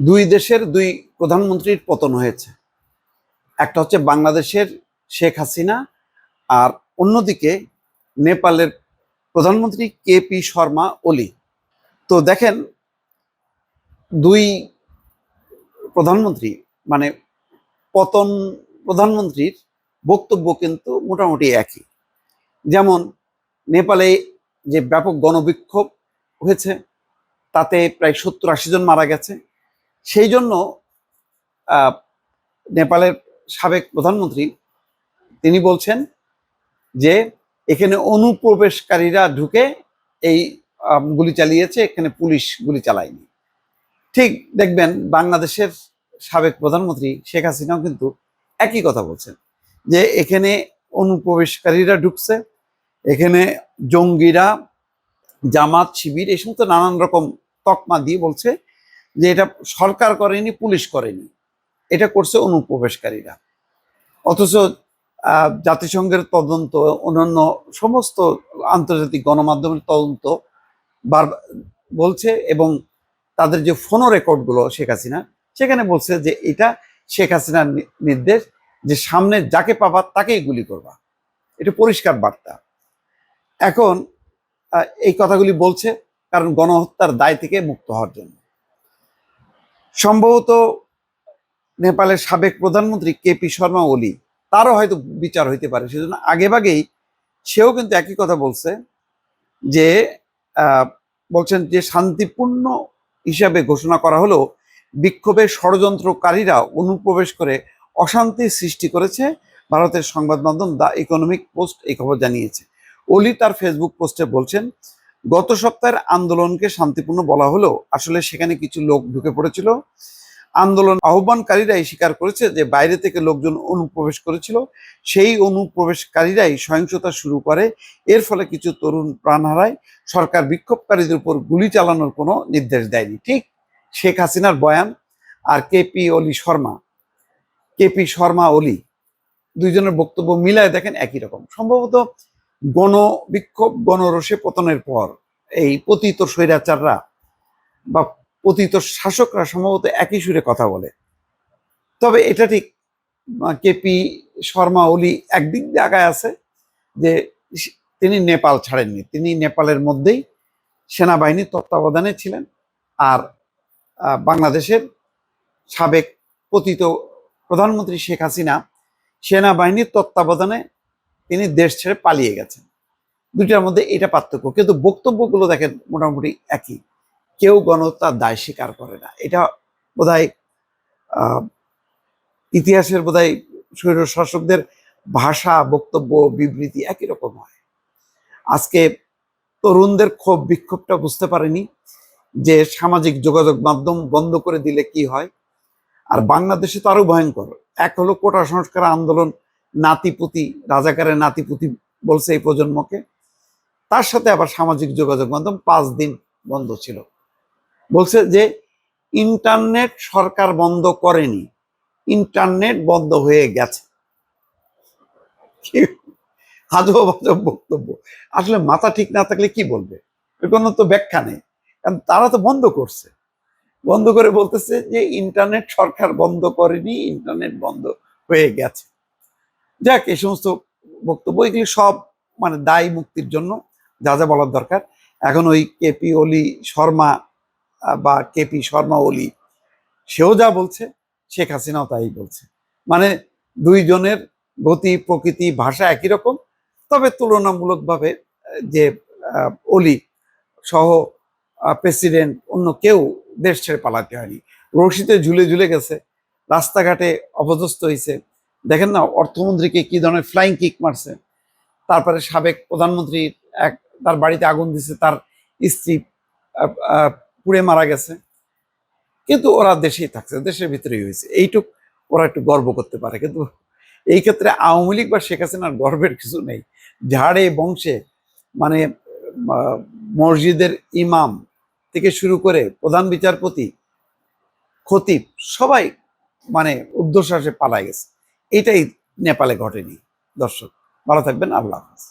দুই দেশের দুই প্রধানমন্ত্রীর পতন হয়েছে। একটা হচ্ছে বাংলাদেশের শেখ হাসিনা আর অন্যদিকে নেপালের প্রধানমন্ত্রী কে পি শর্মা, ওলি। তো দেখেন, দুই প্রধানমন্ত্রী মানে পতন প্রধানমন্ত্রীর বক্তব্য কিন্তু মোটামুটি একই। যেমন, নেপালে যে ব্যাপক গণবিক্ষোভ হয়েছে, তাতে প্রায় সত্তর আশি জন মারা গেছে। সেই জন্য নেপালের সাবেক প্রধানমন্ত্রী, তিনি বলছেন যে এখানে অনুপ্রবেশকারীরা ঢুকে এই গুলি চালিয়েছে, এখানে পুলিশ গুলি চালায়নি। ঠিক দেখবেন, বাংলাদেশের সাবেক প্রধানমন্ত্রী শেখ হাসিনাও কিন্তু একই কথা বলছেন, যে এখানে অনুপ্রবেশকারীরা ঢুকছে, এখানে জঙ্গিরা, জামাত, শিবির, এই সমস্ত নানান রকম তকমা দিয়ে বলছে যে এটা সরকার করেনি, পুলিশ করেনি। এটা করছে অনুপ্রবেশকারীরা। অথচ জাতিসংঘের তদন্ত, অন্যান্য সমস্ত আন্তর্জাতিক গণমাধ্যমের তদন্ত বার, বলছে এবং তাদের যে ফোনো রেকর্ডগুলো, শেখ হাসিনা, সেখানে বলছে যে এটা শেখ হাসিনার নির্দেশ যে সামনে যাকে পাবা তাকেই গুলি করবা। এটা পরিষ্কার বার্তা। এখন এই কথাগুলি বলছে কারণ গণহত্যার দায় থেকে মুক্ত হওয়ার জন্য। সম্ভবত নেপালের সাবেক প্রধানমন্ত্রী কে পি শর্মা ওলি, তারও হয়তো বিচার হইতে পারে, সেজন্য আগেভাগেই সেও কিন্তু একই কথা বলছে যে বলছেন যে শান্তিপূর্ণ হিসাবে ঘোষণা করা হলো, বিক্ষোভের ষড়যন্ত্রকারীরা অনুপ্রবেশ করে অশান্তি সৃষ্টি করেছে, ভারতের সংবাদ মাধ্যম দ্য ইকোনমিক পোস্ট এই খবর জানিয়েছে। ওলি তার ফেসবুক পোস্টে বলছেন গত সপ্তাহের আন্দোলনকে শান্তিপূর্ণ বলা হলেও আসলে সেখানে কিছু লোক ঢুকে পড়েছিল। আন্দোলন আহ্বানকারীরাই স্বীকার করেছে যে বাইরে থেকে লোকজন অনুপ্রবেশ করেছিল। সেই অনুপ্রবেশকারীরাই সহিংসতা শুরু করে। এর ফলে কিছু তরুণ প্রাণ হারায় সরকার বিক্ষোভকারীদের উপর গুলি চালানোর কোনো নির্দেশ দেয়নি। ঠিক শেখ হাসিনার বয়ান, আর কেপি অলি শর্মা, কেপি শর্মা অলি, দুইজনের বক্তব্য মিলায় দেখেন একই রকম। সম্ভবত গণ বিক্ষোভ গণরসে পতনের পর এই পতিত স্বৈরাচাররা বা পতিত শাসকরা সম্ভবত একই সুরে কথা বলে। তবে এটা ঠিক কেপি শর্মা ওলি একদিক দিয়ে আগায় আছে যে তিনি নেপাল ছাড়েননি। তিনি নেপালের মধ্যেই সেনাবাহিনীর তত্ত্বাবধানে ছিলেন আর বাংলাদেশের সাবেক পতিত প্রধানমন্ত্রী শেখ হাসিনা সেনাবাহিনীর তত্ত্বাবধানে তিনি দেশ ছেড়ে পালিয়ে গেছেন। দুইটার মধ্যে এটা পার্থক্য। কিন্তু বক্তব্যগুলো দেখেন মোটামুটি একই। কেউ গণহত্যার দায় স্বীকার করে না। এটা বোধহয় ইতিহাসের বোধহয় স্বৈর শাসকদের ভাষা, বক্তব্য, বিবৃতি একই রকম হয়। আজকে তরুণদের ক্ষোভ, বিক্ষোভটা বুঝতে পারেনি যে সামাজিক যোগাযোগ মাধ্যম বন্ধ করে দিলে কি হয়। আর বাংলাদেশে তো আরও ভয়ঙ্কর। এক হলো কোটা সংস্কার আন্দোলন নাতিপুতি, রাজাকারের নাতিপুতি বলছে এই প্রজন্মকে। তার সাথে আবার সামাজিক যোগাযোগ মাধ্যম পাঁচ দিন বন্ধ ছিল। বলছে যে, ইন্টারনেট সরকার বন্ধ করেনি, ইন্টারনেট বন্ধ হয়ে গেছে। আজব বক্তব্য। আসলে মাথা ঠিক না থাকলে কি বলবে? কোনো তো ব্যাখ্যা নেই। কারণ তারা তো বন্ধ করছে। বন্ধ করে বলতেছে যে, ইন্টারনেট সরকার বন্ধ করেনি, ইন্টারনেট বন্ধ হয়ে গেছে। যাক, এই সমস্ত বক্তব্য, এগুলি সব মানে দায়ী মুক্তির জন্য, যা যা বলার দরকার। এখন ওই কেপি অলি শর্মা বা কেপি শর্মা ওলি সেও যা বলছে, শেখ হাসিনাও তাই বলছে। মানে দুইজনের গতি, প্রকৃতি, ভাষা একই রকম, তবে তুলনামূলকভাবে, যে অলি সহ প্রেসিডেন্ট অন্য কেউ দেশ ছেড়ে পালাতে হয়নি। রশিতে ঝুলে ঝুলে গেছে, রাস্তাঘাটে অপদস্থ হয়েছে দেখেন না, অর্থমন্ত্রীকে কি ধরনের ফ্লাইং কিক মারছে? তারপরে সাবেক প্রধানমন্ত্রী এক, তার বাড়িতে আগুন দিছে, তার স্ত্রী পুড়ে মারা গেছে। কিন্তু ওরা দেশেই থাকছে, দেশের ভিতরেই হয়েছে। এইটুক ওরা একটু গর্ব করতে পারে। কিন্তু এই ক্ষেত্রে আওয়ামী লীগ বা শেখ হাসিনার গর্বের কিছু নেই। ঝাড়ে, বংশে মানে মসজিদের ইমাম থেকে শুরু করে প্রধান বিচারপতি, খতিব, সবাই মানে উর্ধ্বশ্বাসে পালায় গেছে। এটাই নেপালে ঘটেনি। দর্শক ভালো থাকবেন আল্লাহ হাফেজ।